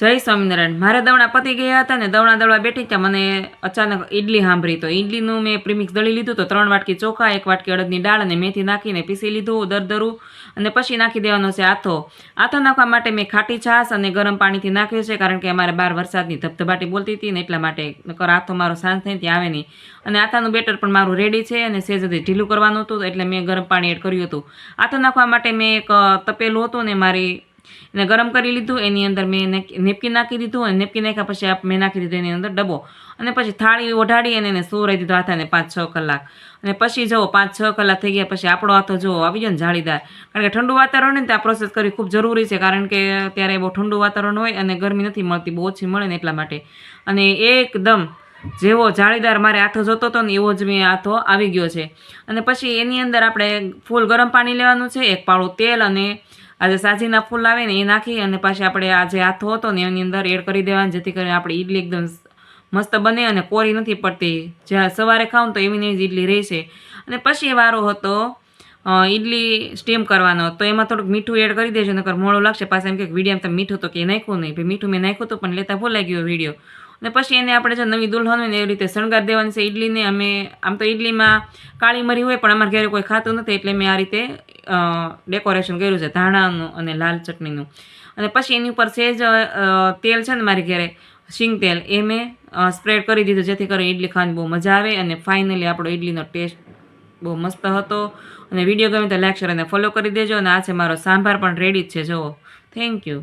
જય સ્વામિનારાયણ. મારે દવણા પતી ગયા હતા ને દવણા દવડા બેઠી ત્યાં મને અચાનક ઈડલી સાંભળી તો ઈડલીનું મેં પ્રીમિક્સ દળી લીધું તો ત્રણ વાટકી ચોખા, એક વાટકી અડદની દાળ અને મેથી નાખીને પીસી લીધું દરદરું અને પછી નાખી દેવાનો છે આથો. આથો નાખવા માટે મેં ખાટી છાશ અને ગરમ પાણીથી નાખ્યું છે કારણ કે અમારે બાર વરસાદની ધબધબાટી બોલતી હતી ને એટલા માટે નકર આથો મારો સાંજ થઈને ત્યાં આવે નહીં. અને આથાનું બેટર પણ મારું રેડી છે અને સેજ હજી ઢીલું કરવાનું હતું એટલે મેં ગરમ પાણી એડ કર્યું હતું. આથો નાખવા માટે મેં એક તપેલું હતું ને મારી એને ગરમ કરી લીધું, એની અંદર મેં નેપકીન નાખી દીધું અને નેપકીન નાખ્યા પછી મેં નાખી દીધું, એની અંદર ડબ્બો. અને પછી થાળી ઓઢાડી અને એને સુવરાઈ દીધો હાથાને પાંચ છ કલાક. અને પછી જુઓ, પાંચ છ કલાક થઈ ગયા પછી આપણો હાથો જુઓ, આવી જાય ને જાળીદાર. કારણ કે ઠંડુ વાતાવરણ ને ત્યાં પ્રોસેસ કરવી ખૂબ જરૂરી છે. કારણ કે ત્યારે બહુ ઠંડુ વાતાવરણ હોય અને ગરમી નથી મળતી, બહુ ઓછી મળે ને એટલા માટે. અને એકદમ જેવો જાળીદાર મારે હાથો જોતો હતો ને, એવો જ મેં હાથો આવી ગયો છે. અને પછી એની અંદર આપણે ફૂલ ગરમ પાણી લેવાનું છે, એક પાળું તેલ અને આ જે સાજીના ફૂલ આવે ને એ નાખી અને પાછી આપણે આ જે હાથો હતો ને એની અંદર એડ કરી દેવાની, જેથી કરીને આપણી ઈડલી એકદમ મસ્ત બને અને કોરી નથી પડતી. જ્યાં સવારે ખાવ તો એવી જ ઇડલી રહેશે. અને પછી વારો હતો ઇડલી સ્ટીમ કરવાનો. તો એમાં થોડુંક મીઠું એડ કરી દેજો, નકર મોડું લાગશે. પાછા એમ કે વીડિયો તમે મીઠું તો કે નાખ્યું નહીં. ભાઈ, મીઠું મેં નાખ્યું હતું પણ લેતા ભૂલાઈ ગયો વીડિયો. અને પછી એને આપણે જો નવી દુલ્હન હોય ને એવી રીતે શણગાર દેવાની છે ઈડલીને. અમે, આમ તો ઈડલીમાં કાળી મરી હોય પણ અમારા ઘરે કોઈ ખાતું નથી, એટલે મેં આ રીતે ડેકોરેશન કર્યું છે, ધાણાનું અને લાલ ચટણીનું. અને પછી એની ઉપર સેજ તેલ છે ને મારી ઘરે, શીંગ તેલ, એ મેં સ્પ્રેડ કરી દીધું, જેથી કરીને ઈડલી ખાવાની બહુ મજા આવે અને ફાઇનલી આપણો ઈડલીનો ટેસ્ટ બહુ મસ્ત હતો. અને વીડિયો ગમે તો લાઈક શેર અને ફોલો કરી દેજો અને આ છે મારો સાંભાર પણ રેડી જ છે, જુઓ. Thank you